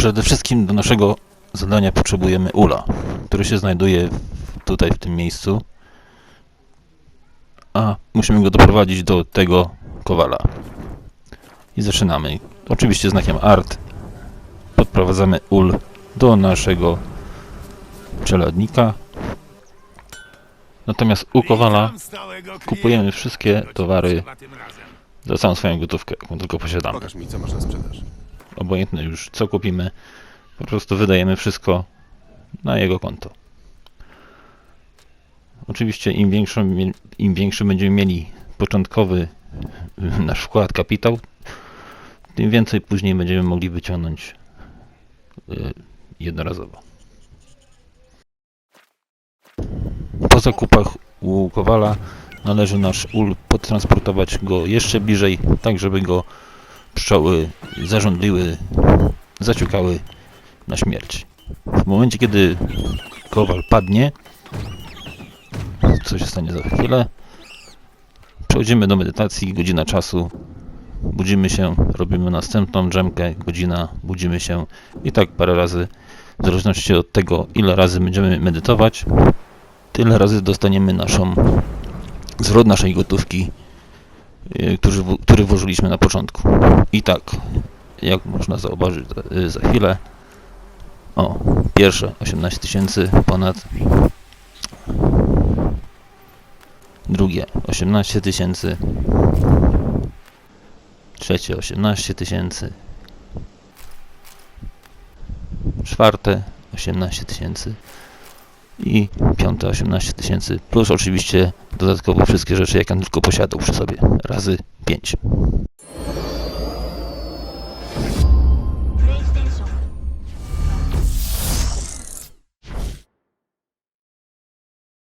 Przede wszystkim do naszego zadania potrzebujemy ula, który się znajduje tutaj w tym miejscu. A musimy go doprowadzić do tego kowala. I zaczynamy. Oczywiście znakiem art. Podprowadzamy ul do naszego czeladnika. Natomiast u kowala kupujemy wszystkie towary za całą swoją gotówkę, jaką tylko posiadamy. Pokaż mi, co masz na sprzedaż. Obojętne już co kupimy, po prostu wydajemy wszystko na jego konto. Oczywiście im, większą, mie- im większy będziemy mieli początkowy y, nasz wkład, kapitał, tym więcej później będziemy mogli wyciągnąć y, jednorazowo. Po zakupach u Kowala należy nasz ul podtransportować go jeszcze bliżej, tak żeby go pszczoły zarządliły, zaciukały na śmierć. W momencie, kiedy kowal padnie, co się stanie za chwilę, przechodzimy do medytacji, godzina czasu, budzimy się, robimy następną drzemkę, godzina, budzimy się i tak parę razy, w zależności od tego, ile razy będziemy medytować, tyle razy dostaniemy naszą zwrot naszej gotówki, który, w- który włożyliśmy na początku. I tak, jak można zauważyć za, y, chwilę, o, pierwsze 18 tysięcy ponad, drugie 18 tysięcy, trzecie 18 tysięcy, czwarte 18 tysięcy i piąte 18 tysięcy, plus oczywiście dodatkowo wszystkie rzeczy, jakie on tylko posiadał przy sobie, razy 5.